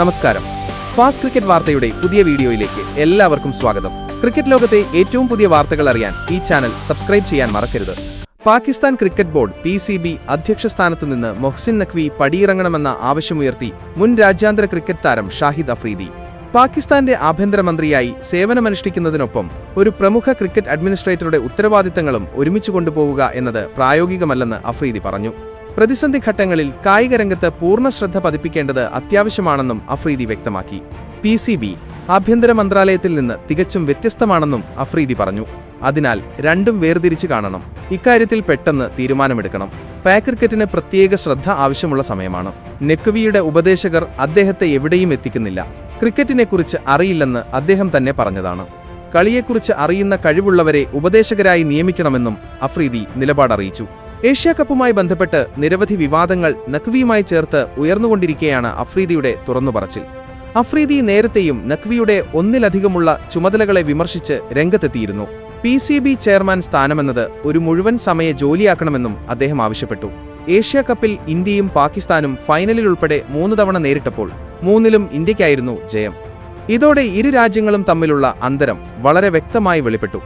നമസ്കാരം. Fast cricket വാർത്തയുടെ പുതിയ വീഡിയോയിലേക്ക് എല്ലാവർക്കും സ്വാഗതം. ക്രിക്കറ്റ് ലോകത്തെ ഏറ്റവും പുതിയ വാർത്തകൾ അറിയാൻ ഈ ചാനൽ സബ്സ്ക്രൈബ് ചെയ്യാൻ മറക്കരുത്. Pakistan cricket board P C B അധ്യക്ഷ സ്ഥാനത്ത് നിന്ന് മൊഹ്സിൻ നഖ്വി പടിയിറങ്ങണമെന്ന ആവശ്യമുയർത്തി മുൻ രാജ്യാന്തര ക്രിക്കറ്റ് താരം ഷാഹിദ് അഫ്രീദി. പാകിസ്ഥാന്റെ ആഭ്യന്തരമന്ത്രിയായി സേവനമനുഷ്ഠിക്കുന്നതിനൊപ്പം ഒരു പ്രമുഖ ക്രിക്കറ്റ് അഡ്മിനിസ്ട്രേറ്ററുടെ ഉത്തരവാദിത്തങ്ങളും ഒരുമിച്ച് കൊണ്ടുപോവുക എന്നത് പ്രായോഗികമല്ലെന്ന് അഫ്രീദി പറഞ്ഞു. പ്രതിസന്ധി ഘട്ടങ്ങളിൽ കായിക രംഗത്ത് പൂർണ ശ്രദ്ധ പതിപ്പിക്കേണ്ടത് അത്യാവശ്യമാണെന്നും അഫ്രീദി വ്യക്തമാക്കി. പി സി ബി ആഭ്യന്തര മന്ത്രാലയത്തിൽ നിന്ന് തികച്ചും വ്യത്യസ്തമാണെന്നും അഫ്രീദി പറഞ്ഞു. അതിനാൽ രണ്ടും വേർതിരിച്ച് കാണണം. ഇക്കാര്യത്തിൽ പെട്ടെന്ന് തീരുമാനമെടുക്കണം. പാക് ക്രിക്കറ്റിന് പ്രത്യേക ശ്രദ്ധ ആവശ്യമുള്ള സമയമാണ്. നെക്വിയുടെ ഉപദേശകർ അദ്ദേഹത്തെ എവിടെയും എത്തിക്കുന്നില്ല. ക്രിക്കറ്റിനെക്കുറിച്ച് അറിയില്ലെന്ന് അദ്ദേഹം തന്നെ പറഞ്ഞതാണ്. കളിയെക്കുറിച്ച് അറിയുന്ന കഴിവുള്ളവരെ ഉപദേശകരായി നിയമിക്കണമെന്നും അഫ്രീദി നിലപാടറിയിച്ചു. ഏഷ്യാ കപ്പുമായി ബന്ധപ്പെട്ട് നിരവധി വിവാദങ്ങൾ നഖ്വിയുമായി ചേർത്ത് ഉയർന്നുകൊണ്ടിരിക്കെയാണ് അഫ്രീദിയുടെ തുറന്നുപറച്ചിൽ. അഫ്രീദി നേരത്തെയും നഖ്വിയുടെ ഒന്നിലധികമുള്ള ചുമതലകളെ വിമർശിച്ച് രംഗത്തെത്തിയിരുന്നു. പി സി ബി ചെയർമാൻ സ്ഥാനമെന്നത് ഒരു മുഴുവൻ സമയ ജോലിയാക്കണമെന്നും അദ്ദേഹം ആവശ്യപ്പെട്ടു. ഏഷ്യാ കപ്പിൽ ഇന്ത്യയും പാകിസ്ഥാനും ഫൈനലിൽ ഉൾപ്പെടെ മൂന്ന് തവണ നേരിട്ടപ്പോൾ മൂന്നിലും ഇന്ത്യയ്ക്കായിരുന്നു ജയം. ഇതോടെ ഇരു രാജ്യങ്ങളും തമ്മിലുള്ള അന്തരം വളരെ വ്യക്തമായി വെളിപ്പെട്ടു.